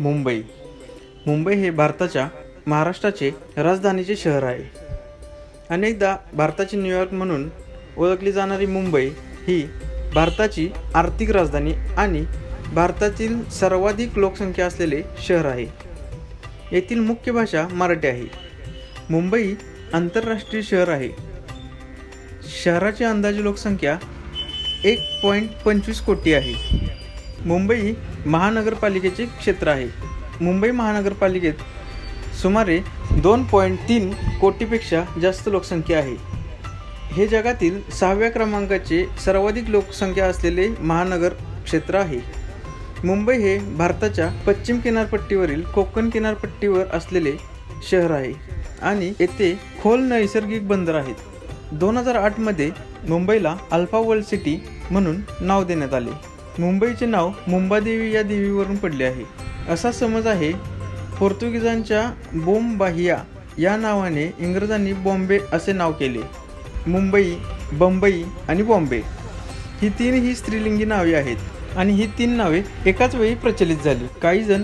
मुंबई. मुंबई हे भारताच्या महाराष्ट्राचे राजधानीचे शहर आहे. अनेकदा भारताची न्यूयॉर्क म्हणून ओळखली जाणारी मुंबई ही भारताची आर्थिक राजधानी आणि भारतातील सर्वाधिक लोकसंख्या असलेले शहर आहे. येथील मुख्य भाषा मराठी आहे. मुंबई आंतरराष्ट्रीय शहर आहे. शहराची अंदाजे लोकसंख्या एक पॉईंट पंचवीस कोटी आहे. मुंबई महानगरपालिकेचे क्षेत्र आहे. मुंबई महानगरपालिकेत सुमारे दोन पॉईंट तीन कोटीपेक्षा जास्त लोकसंख्या आहे. हे जगातील सहाव्या क्रमांकाचे सर्वाधिक लोकसंख्या असलेले महानगर क्षेत्र आहे. मुंबई हे भारताच्या पश्चिम किनारपट्टीवरील कोकण किनारपट्टीवर असलेले शहर आहे आणि येथे खोल नैसर्गिक बंदर आहेत. दोन हजार आठमध्ये मुंबईला अल्फा वर्ल्ड सिटी म्हणून नाव देण्यात आले. मुंबईचे नाव मुंबादेवी या देवीवरून पडले आहे. असा समज आहे पोर्तुगीजांच्या बोमबाहिया या नावाने इंग्रजांनी बॉम्बे असे नाव केले. मुंबई बंबई आणि बॉम्बे ही तीन ही स्त्रीलिंगी नावे आहेत आणि ही तीन नावे एकाच वेळी प्रचलित झाली. काही जण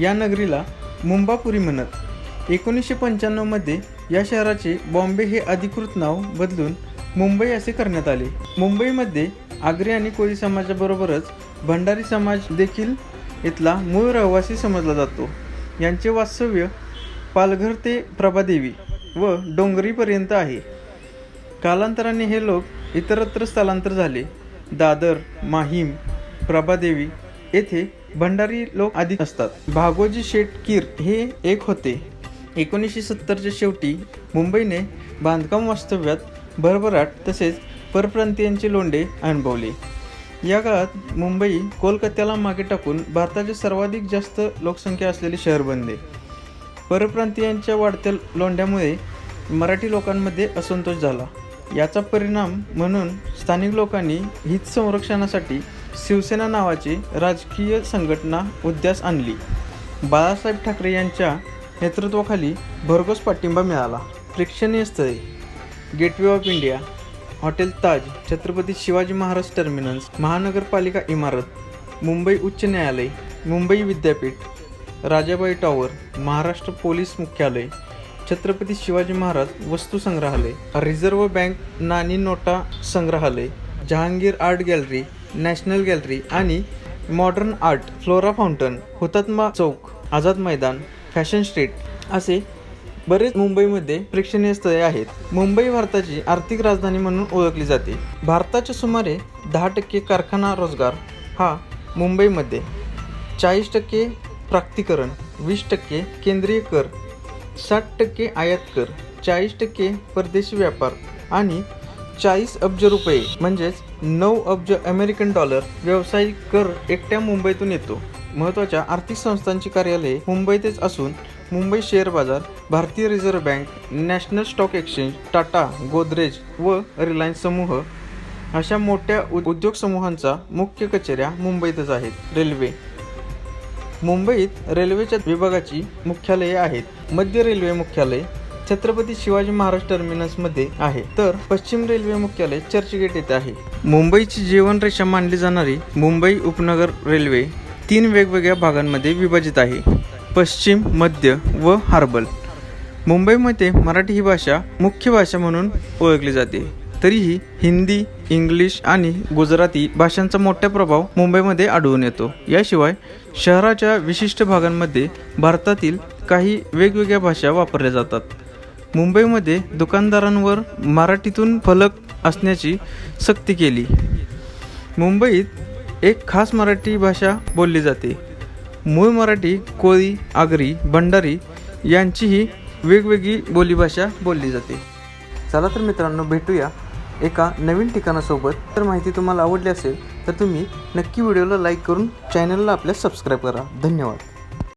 या नगरीला मुंबापुरी म्हणत. एकोणीसशे पंच्याण्णवमध्ये या शहराचे बॉम्बे हे अधिकृत नाव बदलून मुंबई असे करण्यात आले. मुंबईमध्ये आगरी आणि कोळी समाजाबरोबरच भंडारी समाज देखील इथला मूळ रहिवासी समजला जातो. यांचे वास्तव्य पालघर ते प्रभादेवी व डोंगरीपर्यंत आहे. कालांतराने हे लोक इतरत्र स्थलांतर झाले. दादर माहीम प्रभादेवी येथे भंडारी लोक अधिक असतात. भागोजी शेटकीर हे एक होते. एकोणीसशे सत्तरच्या शेवटी मुंबईने बांधकाम वास्तव्यात भरभराट तसेच परप्रांतीयांचे लोंढे अनुभवले. या काळात मुंबई कोलकात्याला मागे टाकून भारताचे सर्वाधिक जास्त लोकसंख्या असलेले शहर बनले. परप्रांतीयांच्या वाढत्या लोंढ्यामुळे मराठी लोकांमध्ये असंतोष झाला. याचा परिणाम म्हणून स्थानिक लोकांनी हित संरक्षणासाठी शिवसेना नावाची राजकीय संघटना उद्यास आणली. बाळासाहेब ठाकरे यांच्या नेतृत्वाखाली भरघोस पाठिंबा मिळाला. प्रेक्षणीय स्थळे. Gateway of India. Hotel Taj Chhatrapati Shivaji Maharaj terminus महानगरपालिका इमारत मुंबई उच्च न्यायालय मुंबई विद्यापीठ राजाबाई टॉवर महाराष्ट्र पोलीस मुख्यालय छत्रपती शिवाजी महाराज वस्तू संग्रहालय रिझर्व्ह बँक नाणी नोटा संग्रहालय Jehangir art gallery national gallery आणि modern art flora fountain Hutatma Chowk Azad मैदान फॅशन स्ट्रीट असे बरेच मुंबईमध्ये प्रेक्षणीय स्थळे आहेत. मुंबई भारताची आर्थिक राजधानी म्हणून ओळखली जाते. भारताच्या सुमारे दहा टक्के कारखाना रोजगार हा मुंबईमध्ये. चाळीस टक्के प्राप्तिकरण वीस टक्के केंद्रीय कर साठ टक्के आयात कर चाळीस टक्के परदेशी व्यापार आणि चाळीस अब्ज रुपये म्हणजेच नऊ अब्ज अमेरिकन डॉलर व्यावसायिक कर एकट्या मुंबईतून येतो. महत्त्वाच्या आर्थिक संस्थांची कार्यालये मुंबईतच असून मुंबई शेअर बाजार भारतीय reserve bank national stock exchange Tata Godrej व रिलायन्स समूह अशा मोठ्या उद्योग समूहांचा मुख्य कचेऱ्या मुंबईतच आहेत. रेल्वे. मुंबईत रेल्वेच्या विभागाची मुख्यालये आहेत. मध्य रेल्वे मुख्यालय छत्रपती शिवाजी महाराज टर्मिनसमध्ये आहे. तर पश्चिम रेल्वे मुख्यालय चर्चगेट येथे आहे. मुंबईची जीवनरेषा मानली जाणारी मुंबई उपनगर रेल्वे तीन वेगवेगळ्या भागांमध्ये विभाजित आहे. पश्चिम मध्य व हार्बल. मुंबईमध्ये मराठी ही भाषा मुख्य भाषा म्हणून ओळखली जाते. तरीही हिंदी इंग्लिश आणि गुजराती भाषांचा मोठा प्रभाव मुंबईमध्ये आढळून येतो. याशिवाय शहराच्या विशिष्ट भागांमध्ये भारतातील काही वेगवेगळ्या भाषा वापरल्या जातात. मुंबईमध्ये दुकानदारांवर मराठीतून फलक असण्याची सक्ती केली. मुंबईत एक खास मराठी भाषा बोलली जाते. मूळ मराठी कोळी आगरी भंडारी यांचीही वेगवेगळी बोलीभाषा बोलली जाते. चला तर मित्रांनो भेटूया एका नवीन ठिकाणासोबत. तर माहिती तुम्हाला आवडली असेल तर तुम्ही नक्की व्हिडिओला लाईक करून चॅनलला आपल्या सबस्क्राईब करा. धन्यवाद.